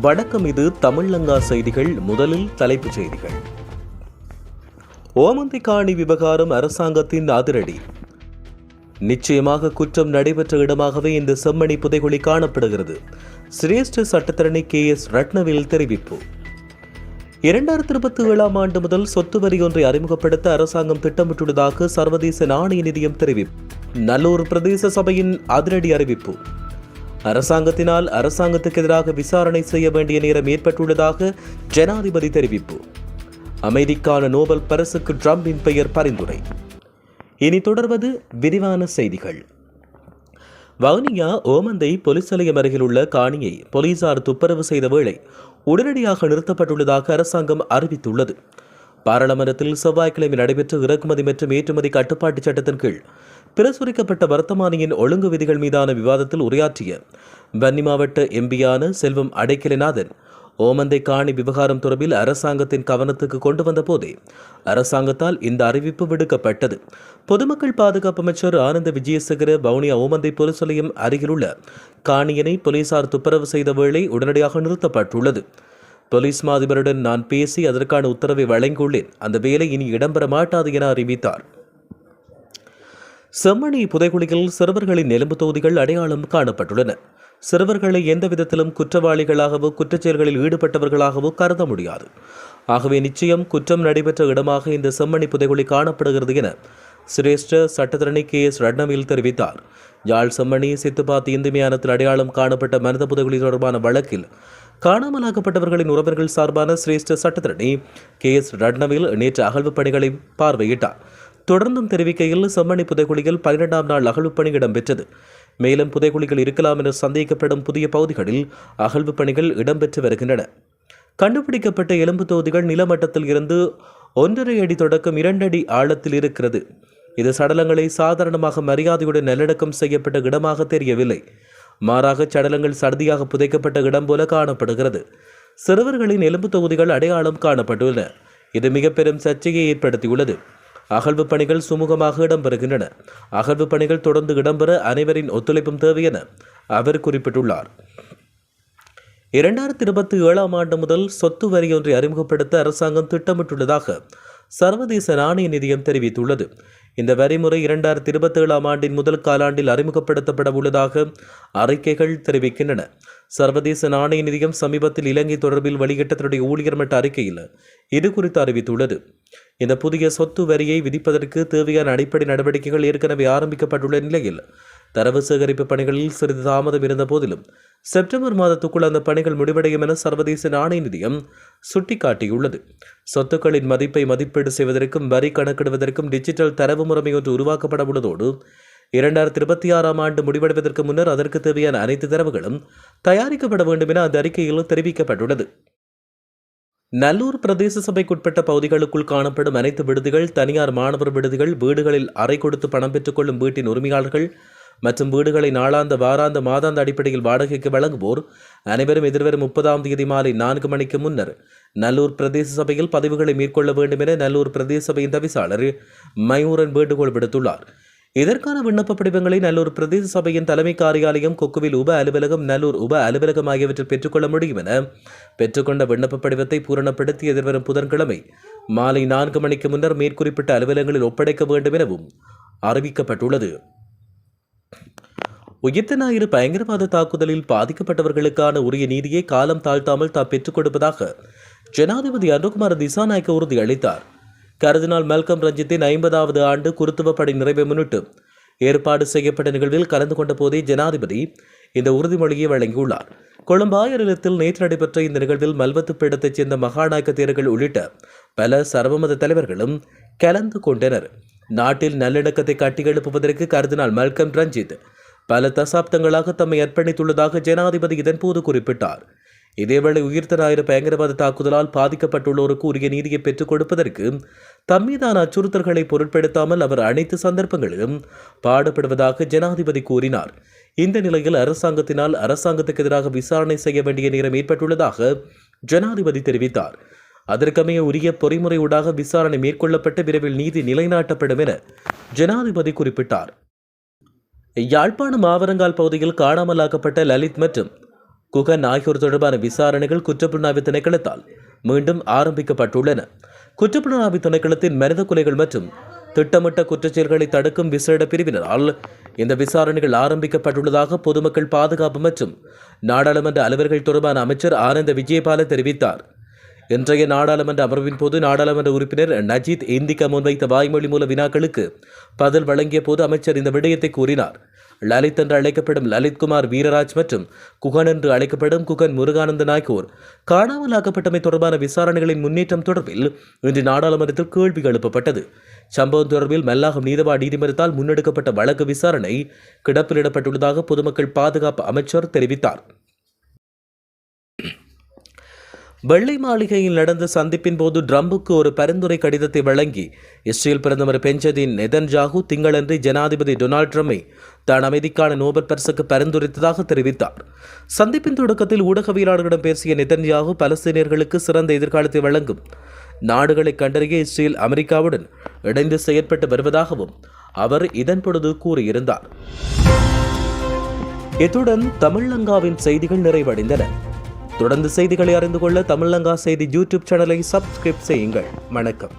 வணக்கம் இது தமிழங்கா செய்திகள் முதலில் தலைப்புச் செய்திகள். ஓமந்திக்காணி விவகாரம் அரசாங்கத்தின் அதிரடி. நிச்சயமாக குற்றம் நடைபெற்ற இடமாகவே இந்த செம்மணி புதைகுழி காணப்படுகிறது. சிரேஷ்ட சட்டத்தரணி கே எஸ் ரட்னவில் தெரிவிப்பு. இரண்டாயிரத்தி இருபத்தி ஏழாம் ஆண்டு முதல் சொத்து வரி ஒன்றை அறிமுகப்படுத்த அரசாங்கம் திட்டமிட்டுள்ளதாக சர்வதேச நாணய நிதியம் தெரிவிப்பு. நல்லூர் பிரதேச சபையின் அதிரடி அறிவிப்பு. அரசாங்கத்தினால் அரசாங்கத்துக்கு எதிராக விசாரணை செய்ய வேண்டிய நேரம் ஏற்பட்டுள்ளதாக ஜனாதிபதி தெரிவிப்பு. அமைதிக்கான நோபல் பரிசுக்கு ட்ரம்பின் பெயர் பரிந்துரை. இனி தொடர்வது விரிவான செய்திகள். வவுனியா ஓமந்தை போலீஸ் நிலையம் அருகில் உள்ள காணியை போலீசார் துப்பரவு செய்த வேளை உடனடியாக நிறுத்தப்பட்டுள்ளதாக அரசாங்கம் அறிவித்துள்ளது. பாராளுமன்றத்தில் செவ்வாய்க்கிழமை நடைபெற்ற இறக்குமதி மற்றும் ஏற்றுமதி கட்டுப்பாட்டு சட்டத்தின் கீழ் பிரசுரிக்கப்பட்ட வர்த்தமானியின் ஒழுங்கு விதிகள் மீதான விவாதத்தில் உரையாற்றிய வன்னி மாவட்ட எம்பியான செல்வம் அடைக்கலைநாதன் ஓமந்தை காணி விவகாரம் தொடர்பில் அரசாங்கத்தின் கவனத்துக்கு கொண்டு வந்த போதே அரசாங்கத்தால் இந்த அறிவிப்பு விடுக்கப்பட்டது. பொதுமக்கள் பாதுகாப்பு அமைச்சர் ஆனந்த விஜயசேகர வவுனியா ஓமந்தை பொலிஸ் நிலையம் அருகிலுள்ள காணியினை போலீசார் துப்பரவு செய்த வேளை உடனடியாக நிறுத்தப்பட்டுள்ளது. போலீஸ் மாதிபருடன் நான் பேசி அதற்கான உத்தரவை வழங்கியுள்ளேன். அந்த வேலை இனி இடம்பெற மாட்டாது என அறிவித்தார். செம்மணி புதைகுழியில் சிறுவர்களின் எலும்பு தொகுதிகள் அடையாளம் காணப்பட்டுள்ளன. சிறுவர்களை எந்த விதத்திலும் குற்றவாளிகளாகவோ குற்றச்செயல்களில் ஈடுபட்டவர்களாகவோ கருத முடியாது. ஆகவே நிச்சயம் குற்றம் நடைபெற்ற இடமாக இந்த செம்மணி புதைகுழி காணப்படுகிறது என சிரேஷ்ட சட்டத்தரணி கே. எஸ். ரட்னவில் தெரிவித்தார். யாழ் செம்மணி சித்துப்பாத்தி இந்து மியானத்தில் அடையாளம் காணப்பட்ட மனித புதைகுழி தொடர்பான வழக்கில் காணாமலாக்கப்பட்டவர்களின் உறவர்கள் சார்பான சிரேஷ்ட சட்டத்தரணி கே. எஸ். ரட்னவில் நேற்று அகழ்வு பணிகளை பார்வையிட்டார். தொடர்ந்தும் தெரிவிக்கையில் செம்மணி புதைகுழியில் பன்னிரெண்டாம் நாள் அகழ்வு பணி இடம்பெற்றது. மேலும் புதைகுழிகள் இருக்கலாம் என சந்தேகிக்கப்படும் புதிய பகுதிகளில் அகழ்வு பணிகள் இடம்பெற்று வருகின்றன. கண்டுபிடிக்கப்பட்ட எலும்பு தொகுதிகள் நிலமட்டத்தில் இருந்து ஒன்றரை அடி தொடக்கம் இரண்டடி ஆழத்தில் இருக்கிறது. இது சடலங்களை சாதாரணமாக மரியாதையுடன் நல்லடக்கம் செய்யப்பட்ட இடமாக தெரியவில்லை. மாறாக சடலங்கள் சடதியாக புதைக்கப்பட்ட இடம் போல காணப்படுகிறது. சிறுவர்களின் எலும்பு தொகுதிகள் அடையாளம் காணப்பட்டுள்ளன. இது மிக பெரும் சர்ச்சையை ஏற்படுத்தியுள்ளது. அகழ்வு பணிகள் சுமூகமாக இடம்பெறுகின்றன. அகழ்வு பணிகள் தொடர்ந்து இடம்பெற அனைவரின் ஒத்துழைப்பும் தேவை என அவர் குறிப்பிட்டுள்ளார். இரண்டாயிரத்தி இருபத்தி ஏழாம் ஆண்டு முதல் சொத்து வரி ஒன்றை அறிமுகப்படுத்த அரசாங்கம் திட்டமிட்டுள்ளதாக சர்வதேச நாணய நிதியம் தெரிவித்துள்ளது. இந்த வரிமுறை இரண்டாயிரத்தி இருபத்தேழாம் ஆண்டின் முதல் காலாண்டில் அறிமுகப்படுத்தப்பட உள்ளதாக அறிக்கைகள் தெரிவிக்கின்றன. சர்வதேச நாணய நிதியம் சமீபத்தில் இலங்கை தொடர்பில் வெளியிட்ட தன்னுடைய ஊழியர் மட்ட அறிக்கையில் இது குறித்து அறிவித்துள்ளது. இந்த புதிய சொத்து வரியை விதிப்பதற்கு தேவையான அடிப்படை நடவடிக்கைகள் ஏற்கனவே ஆரம்பிக்கப்பட்டுள்ள நிலையில் தரவு சேகரிப்பு பணிகளில் சிறிது தாமதம் இருந்த போதிலும் செப்டம்பர் மாதத்துக்குள் அந்த பணிகள் முடிவடையும் என சர்வதேச நாணய நிதியம் சுட்டிக்காட்டியுள்ளது. சொத்துக்களின் மதிப்பை மதிப்பீடு செய்வதற்கும் வரி கணக்கிடுவதற்கும் டிஜிட்டல் தரவு முறைமை ஒன்று உருவாக்கப்பட உள்ளதோடு இரண்டாயிரத்தி இருபத்தி ஆறாம் ஆண்டு முடிவடைவதற்கு முன்னர் அதற்கு தேவையான அனைத்து தரவுகளும் தயாரிக்கப்பட வேண்டும் என அந்த அறிக்கையில் தெரிவிக்கப்பட்டுள்ளது. நல்லூர் பிரதேச சபைக்குட்பட்ட பகுதிகளுக்குள் காணப்படும் அனைத்து விடுதிகள் தனியார் மாணவர் விடுதிகள் வீடுகளில் அறை கொடுத்து பணம் பெற்றுக்கொள்ளும் வீட்டின் உரிமையாளர்கள் மற்றும் வீடுகளை நாளாந்த வாராந்த மாதாந்த அடிப்படையில் வாடகைக்கு வழங்குவோர் அனைவரும் எதிர்வரும் முப்பதாம் தேதி மாலை நான்கு மணிக்கு முன்னர் நல்லூர் பிரதேச சபையில் பதிவுகளை மேற்கொள்ள வேண்டும் என நல்லூர் பிரதேச சபையின் தவிசாளர் மயூரன் வேண்டுகோள் விடுத்துள்ளார். இதற்கான விண்ணப்ப படிவங்களை நல்லூர் பிரதேச சபையின் தலைமை காரியாலயம் கொக்குவில் உப அலுவலகம் நல்லூர் உப அலுவலகம் ஆகியவற்றில் பெற்றுக்கொள்ள முடியும் என பெற்றுக்கொண்ட விண்ணப்ப படிவத்தை பூரணப்படுத்தி எதிர்வரும் புதன்கிழமை மாலை நான்கு மணிக்கு முன்னர் மேற்குறிப்பிட்ட அலுவலகங்களில் ஒப்படைக்க வேண்டும் எனவும் அறிவிக்கப்பட்டுள்ளது. உயிர்த்த ஞாயிறு பயங்கரவாத தாக்குதலில் பாதிக்கப்பட்டவர்களுக்கான உரிய நீதியை காலம் தாழ்த்தாமல் தாம் பெற்றுக் கொடுப்பதாக ஜனாதிபதி அனுகுமார் திசாநாயக்க உறுதியளித்தார் கருதினால் மெல்கம் ரஞ்சித்தின் ஐம்பதாவது ஆண்டு குருத்துவ படை நிறைவை முன்னிட்டு ஏற்பாடு செய்யப்பட்ட நிகழ்வில் கலந்து கொண்ட போதே ஜனாதிபதி இந்த உறுதிமொழியை வழங்கியுள்ளார். கொழும்பாயிரத்தில் நேற்று நடைபெற்ற இந்த நிகழ்வில் மல்வத்து பீடத்தைச் சேர்ந்த மகாநாயக்க தேர்கள் உள்ளிட்ட பல சர்வமத தலைவர்களும் கலந்து கொண்டனர். நாட்டில் நல்லிணக்கத்தை கட்டியெழுப்புவதற்கு கருதினால் மல்கம் ரஞ்சித் பல தசாப்தங்களாக தம்மை அர்ப்பணித்துள்ளதாக ஜனாதிபதி இதன்போது குறிப்பிட்டார். இதேவேளை உயிர்த்த ஞாயிறு பயங்கரவாத தாக்குதலால் பாதிக்கப்பட்டுள்ளோருக்கு உரிய நீதியை பெற்றுக் கொடுப்பதற்கு தம்மீதான அச்சுறுத்தல்களை பொருட்படுத்தாமல் அவர் அனைத்து சந்தர்ப்பங்களிலும் பாடுபடுவதாக ஜனாதிபதி கூறினார். இந்த நிலையில் அரசாங்கத்தினால் அரசாங்கத்துக்கு எதிராக விசாரணை செய்ய வேண்டிய நேரம் ஏற்பட்டுள்ளதாக ஜனாதிபதி தெரிவித்தார். அதற்கமைய உரிய பொறிமுறை ஊடாக விசாரணை மேற்கொள்ளப்பட்டு விரைவில் நீதி நிலைநாட்டப்படும் என ஜனாதிபதி குறிப்பிட்டார். யாழ்ப்பாணம் ஆவரங்கால் பகுதியில் காணாமலாக்கப்பட்ட லலித் மற்றும் குகன் ஆகியோர் தொடர்பான விசாரணைகள் குற்றப்புலனாய்வு திணைக்களத்தால் மீண்டும் ஆரம்பிக்கப்பட்டுள்ளன. குற்றப்புலனாய்வு திணைக்களத்தின் மனித கொலைகள் மற்றும் திட்டமிட்ட குற்றச்செயல்களை தடுக்கும் விசேட பிரிவினரால் இந்த விசாரணைகள் ஆரம்பிக்கப்பட்டுள்ளதாக பொதுமக்கள் பாதுகாப்பு மற்றும் நாடாளுமன்ற அலுவல்கள் தொடர்பான அமைச்சர் ஆனந்த விஜயபால தெரிவித்தார். இன்றைய நாடாளுமன்ற அமர்வின் போது நாடாளுமன்ற உறுப்பினர் நஜீத் இந்திகா முன்வைத்த வாய்மொழி மூல வினாக்களுக்கு பதில் வழங்கிய போது அமைச்சர் இந்த விடயத்தை கூறினார். லலித் என்று அழைக்கப்படும் லலித்குமார் வீரராஜ் மற்றும் குகன் என்று அழைக்கப்படும் குகன் முருகானந்தன் ஆகியோர் காணாமலாக்கப்பட்டமை தொடர்பான விசாரணைகளின் முன்னேற்றம் தொடர்பில் இன்று நாடாளுமன்றத்தில் கேள்வி எழுப்பப்பட்டது. சம்பவம் தொடர்பில் மல்லாகம் நீதவா நீதிமன்றத்தால் முன்னெடுக்கப்பட்ட வழக்கு விசாரணை கிடப்பிலிடப்பட்டுள்ளதாக பொதுமக்கள் பாதுகாப்பு அமைச்சர் தெரிவித்தார். வெள்ளை மாளிகையில் நடந்த சந்திப்பின் போது ட்ரம்புக்கு ஒரு பரிந்துரை கடிதத்தை வழங்கி இஸ்ரேல் பிரதமர் பெஞ்சதின் நெதன்ஜாகு திங்களன்று ஜனாதிபதி டொனால்ட் ட்ரம்பை தான் அமைதிக்கான நோபல் பரிசுக்கு பரிந்துரைத்ததாக தெரிவித்தார். சந்திப்பின் தொடக்கத்தில் ஊடகவியலாளர்களிடம் பேசிய நெதன்யாகு பலஸ்தீனியர்களுக்கு சிறந்த எதிர்காலத்தை வழங்கும் நாடுகளை கண்டறிய இஸ்ரேல் அமெரிக்காவுடன் இணைந்து செயற்பட்டு வருவதாகவும் அவர் இதன் பொழுது கூறியிருந்தார். இத்துடன் தமிழங்காவின் செய்திகள் நிறைவடைந்தன. தொடர்ந்து செய்திகளை அறிந்து கொள்ள தமிழங்கா செய்தி யூடியூப் சேனலை சப்ஸ்கிரைப் செய்யுங்கள். வணக்கம்.